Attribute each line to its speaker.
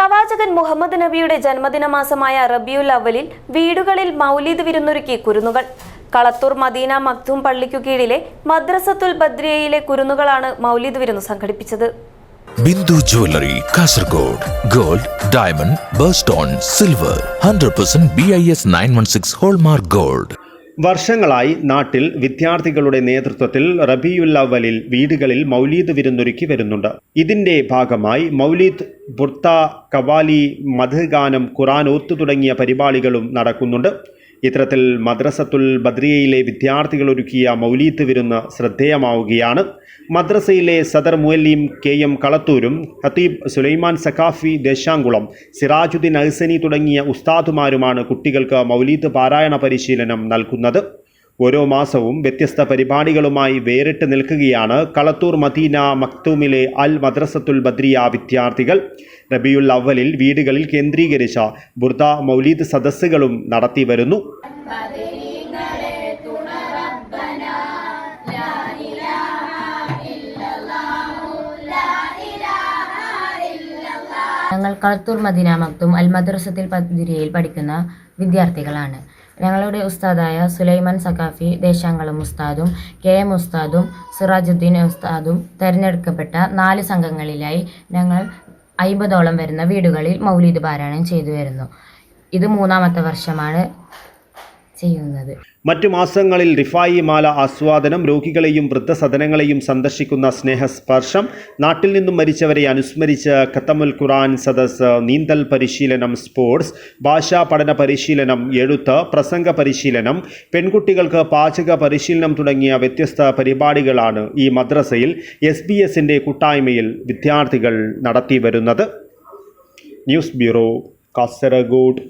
Speaker 1: പ്രവാചകൻ മുഹമ്മദ് നബിയുടെ ജന്മദിന മാസമായ റബിയുൽ അവലിൽ വീടുകളിൽ മൗലീദ് വിരുന്നൊരുക്കി കുരുന്നുകൾ. കളത്തൂർ മദീന മക്തൂം പള്ളിക്കു കീഴിലെ മദ്രസത്തുൽ ബദ്രിയയിലെ കുരുന്നുകളാണ് മൗലീദ് വിരുന്ന് സംഘടിപ്പിച്ചത്.
Speaker 2: Bindu jewellery Kasaragod gold diamond birthstone silver hundred percent B I S nine one six hallmark gold.
Speaker 3: വർഷങ്ങളായി നാട്ടിൽ വിദ്യാർത്ഥികളുടെ നേതൃത്വത്തിൽ റബിയുൽ അവലിൽ വീടുകളിൽ മൗലീദ് വിരുന്നൊരുക്കി വരുന്നുണ്ട്. ഇതിന്റെ ഭാഗമായി മൗലീദ് ബുർത്ത കവാലി മധുഗാനം ഖുറാൻ ഓത്തു തുടങ്ങിയ പരിപാടികളും നടക്കുന്നുണ്ട്. ഇത്തരത്തിൽ മദ്രസത്തുൽ ബദ്രിയയിലെ വിദ്യാർത്ഥികൾ ഒരുക്കിയ മൗലീത്ത് വിരുന്ന് ശ്രദ്ധേയമാവുകയാണ്. മദ്രസയിലെ സദർ മുഅല്ലീം കെ എം കളത്തൂരും ഹത്തീബ് സുലൈമാൻ സഖാഫി ദേശാങ്കുളം സിറാജുദ്ദീൻ അഹ്സനി തുടങ്ങിയ ഉസ്താദുമാരുമാണ് കുട്ടികൾക്ക് മൗലീത്ത് പാരായണ പരിശീലനം നൽകുന്നത്. ഓരോ മാസവും വ്യത്യസ്ത പരിപാടികളുമായി വേറിട്ട് നിൽക്കുകയാണ് കളത്തൂർ മദീന മക്തൂമിലെ അൽ മദ്രസത്തുൽ ബദ്രിയ വിദ്യാർത്ഥികൾ. റബിയുൽ അവലിൽ വീടുകളിൽ കേന്ദ്രീകരിച്ച ബുർദ മൗലീദ് സദസ്സുകളും നടത്തി വരുന്നു.
Speaker 4: ഞങ്ങൾ കളത്തൂർ മദീന മക്തും അൽ മദ്രസത്തിൽ പതിരിയയിൽ പഠിക്കുന്ന വിദ്യാർത്ഥികളാണ്. ഞങ്ങളുടെ ഉസ്താദായ സുലൈമാൻ സഖാഫി ദേശാങ്കളം ഉസ്താദും കെ എം ഉസ്താദും സിറാജുദ്ദീൻ ഉസ്താദും തിരഞ്ഞെടുക്കപ്പെട്ട നാല് സംഘങ്ങളിലായി ഞങ്ങൾ അയിമ്പതോളം വരുന്ന വീടുകളിൽ മൗലീദ് പാരായണം ചെയ്തു വരുന്നു ഇത് മൂന്നാമത്തെ വർഷമാണ്. ചെയ്യുന്നത്.
Speaker 3: മറ്റു മാസങ്ങളിൽ റിഫായി മാല ആസ്വാദനം രോഗികളെയും വൃദ്ധസദനങ്ങളെയും സന്ദർശിക്കുന്ന സ്നേഹസ്പർശം നാട്ടിൽ നിന്നും മരിച്ചവരെ അനുസ്മരിച്ച് ഖത്തമുൽ ഖുറാൻ സദസ് നീന്തൽ പരിശീലനം സ്പോർട്സ് ഭാഷാ പഠന പരിശീലനം എഴുത്ത് പ്രസംഗ പരിശീലനം പെൺകുട്ടികൾക്ക് പാചക പരിശീലനം തുടങ്ങിയ വ്യത്യസ്ത പരിപാടികളാണ് ഈ മദ്രസയിൽ എസ് ബി എസിന്റെ കൂട്ടായ്മയിൽ വിദ്യാർത്ഥികൾ നടത്തി വരുന്നത് ന്യൂസ് ബ്യൂറോ കാസർഗോഡ്.